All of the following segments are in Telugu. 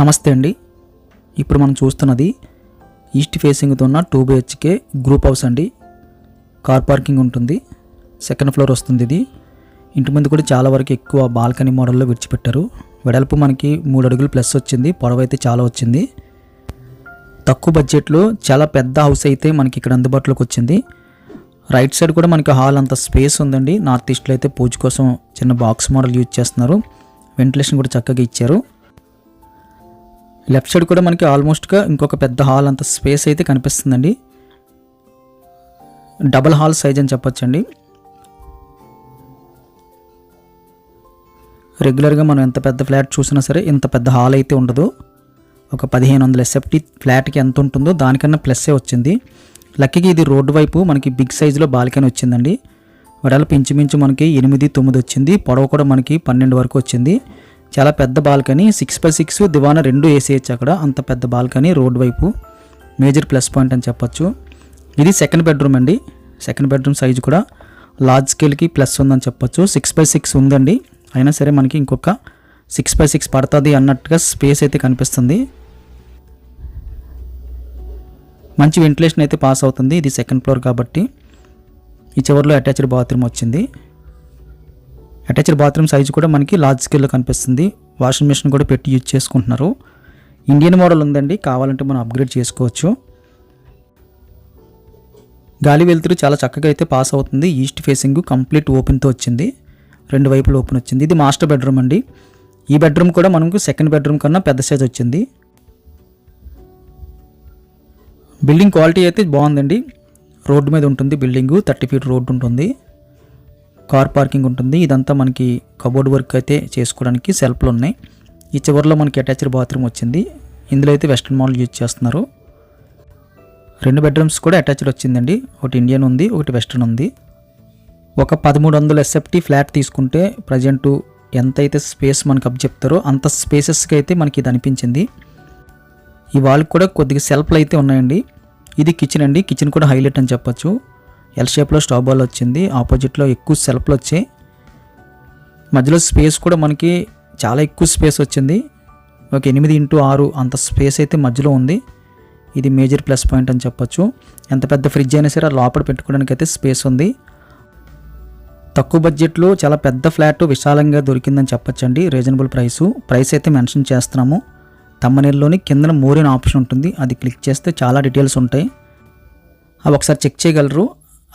నమస్తే అండి. ఇప్పుడు మనం చూస్తున్నది ఈస్ట్ ఫేసింగ్తో ఉన్న టూ బిహెచ్కే గ్రూప్ హౌస్ అండి. కార్ పార్కింగ్ ఉంటుంది. సెకండ్ ఫ్లోర్ వస్తుంది ఇది. ఇంటి ముందు కూడా చాలా వరకు ఎక్కువ బాల్కనీ మోడల్లో విడిచిపెట్టారు. వెడల్పు మనకి మూడు అడుగులు ప్లస్ వచ్చింది. పొడవు అయితే చాలా వచ్చింది. తక్కువ బడ్జెట్లో చాలా పెద్ద హౌస్ అయితే మనకి ఇక్కడ అందుబాటులోకి వచ్చింది. రైట్ సైడ్ కూడా మనకి హాల్ అంత స్పేస్ ఉందండి. నార్త్ ఈస్ట్లో అయితే పూజ కోసం చిన్న బాక్స్ మోడల్ యూజ్ చేస్తున్నారు. వెంటిలేషన్ కూడా చక్కగా ఇచ్చారు. లెఫ్ట్ సైడ్ కూడా మనకి ఆల్మోస్ట్గా ఇంకొక పెద్ద హాల్ అంత స్పేస్ అయితే కనిపిస్తుందండి. డబల్ హాల్ సైజ్ అని చెప్పొచ్చండి. రెగ్యులర్గా మనం ఎంత పెద్ద ఫ్లాట్ చూసినా సరే ఇంత పెద్ద హాల్ అయితే ఉండదు. ఒక పదిహేను వందల ఎస్ఎఫ్టీ ఫ్లాట్కి ఎంత ఉంటుందో దానికన్నా ప్లస్సే వచ్చింది. లక్కీకి ఇది రోడ్డు వైపు మనకి బిగ్ సైజులో బాల్కనీ వచ్చిందండి. వెడల్పు ఇంచుమించు మనకి ఎనిమిది తొమ్మిది వచ్చింది. పొడవు కూడా మనకి పన్నెండు వరకు వచ్చింది. చాలా పెద్ద బాల్కనీ. సిక్స్ బై సిక్స్ దివానా రెండు వేసేయచ్చు అక్కడ. అంత పెద్ద బాల్కనీ రోడ్ వైపు. మేజర్ ప్లస్ పాయింట్ అని చెప్పొచ్చు. ఇది సెకండ్ బెడ్రూమ్ అండి. సెకండ్ బెడ్రూమ్ సైజు కూడా లార్జ్ స్కేల్కి ప్లస్ ఉందని చెప్పొచ్చు. సిక్స్ బై సిక్స్ ఉందండి. అయినా సరే మనకి ఇంకొక సిక్స్ బై సిక్స్ పడుతుంది అన్నట్టుగా స్పేస్ అయితే కనిపిస్తుంది. మంచి వెంటిలేషన్ అయితే పాస్ అవుతుంది. ఇది సెకండ్ ఫ్లోర్ కాబట్టి. ఈ చివరిలో అటాచ్డ్ బాత్రూమ్ వచ్చింది. అటాచ్డ్ బాత్రూమ్ సైజు కూడా మనకి లార్జ్ స్కేల్లో కనిపిస్తుంది. వాషింగ్ మిషన్ కూడా పెట్టి యూజ్ చేసుకుంటున్నారు. ఇండియన్ మోడల్ ఉందండి. కావాలంటే మనం అప్గ్రేడ్ చేసుకోవచ్చు. గాలి వెలుతురు చాలా చక్కగా అయితే పాస్ అవుతుంది. ఈస్ట్ ఫేసింగ్ కంప్లీట్ ఓపెన్తో వచ్చింది. రెండు వైపులు ఓపెన్ వచ్చింది. ఇది మాస్టర్ బెడ్రూమ్ అండి. ఈ బెడ్రూమ్ కూడా మనకు సెకండ్ బెడ్రూమ్ కన్నా పెద్ద సైజ్ వచ్చింది. బిల్డింగ్ క్వాలిటీ అయితే బాగుందండి. రోడ్డు మీద ఉంటుంది బిల్డింగ్ థర్టీ ఫీట్ రోడ్డు ఉంటుంది. కార్ పార్కింగ్ ఉంటుంది. ఇదంతా మనకి కబోర్డ్ వర్క్ అయితే చేసుకోవడానికి సెల్ఫ్లు ఉన్నాయి. ఈ చివరిలో మనకి అటాచ్డ్ బాత్రూమ్ వచ్చింది. ఇందులో అయితే వెస్ట్రన్ మోడల్ యూజ్ చేస్తున్నారు. రెండు బెడ్రూమ్స్ కూడా అటాచ్డ్ వచ్చిందండి. ఒకటి ఇండియన్ ఉంది ఒకటి వెస్ట్రన్ ఉంది. ఒక పదమూడు వందల ఎస్ఎఫ్టీ ఫ్లాట్ తీసుకుంటే ప్రజెంటు ఎంత అయితే స్పేస్ మనకు అప్ చెప్తారో అంత స్పేసెస్కి అయితే మనకి ఇది అనిపించింది. ఈ వాళ్ళకి కూడా కొద్దిగా సెల్ఫ్లు అయితే ఉన్నాయండి. ఇది కిచెన్ అండి. కిచెన్ కూడా హైలైట్ అని చెప్పొచ్చు. ఎల్ షేప్లో స్టాప్ బాల్ వచ్చింది. ఆపోజిట్లో ఎక్కువ సెల్ఫ్లు వచ్చాయి. మధ్యలో స్పేస్ కూడా మనకి చాలా ఎక్కువ స్పేస్ వచ్చింది. ఒక ఎనిమిది ఇంటూ ఆరు అంత స్పేస్ అయితే మధ్యలో ఉంది. ఇది మేజర్ ప్లస్ పాయింట్ అని చెప్పొచ్చు. ఎంత పెద్ద ఫ్రిడ్జ్ అయినా సరే లోపల పెట్టుకోవడానికి అయితే స్పేస్ ఉంది. తక్కువ బడ్జెట్లో చాలా పెద్ద ఫ్లాట్ విశాలంగా దొరికిందని చెప్పొచ్చండి. రీజనబుల్ ప్రైసు ప్రైస్ అయితే మెన్షన్ చేస్తున్నాము. తమ్మనీళ్ళలోని కిందన మోరిన ఆప్షన్ ఉంటుంది. అది క్లిక్ చేస్తే చాలా డీటెయిల్స్ ఉంటాయి. అవి ఒకసారి చెక్ చేయగలరు.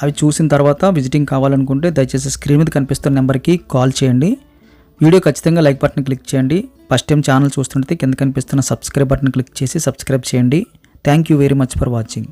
అవి చూసిన తర్వాత విజిటింగ్ కావాలనుకుంటే దయచేసి స్క్రీన్ మీద కనిపిస్తున్న నెంబర్కి కాల్ చేయండి. వీడియో ఖచ్చితంగా లైక్ బటన్ క్లిక్ చేయండి. ఫస్ట్ టైం ఛానల్ చూస్తుంటే కింద కనిపిస్తున్న సబ్స్క్రైబ్ బటన్ క్లిక్ చేసి సబ్స్క్రైబ్ చేయండి. Thank you very much for watching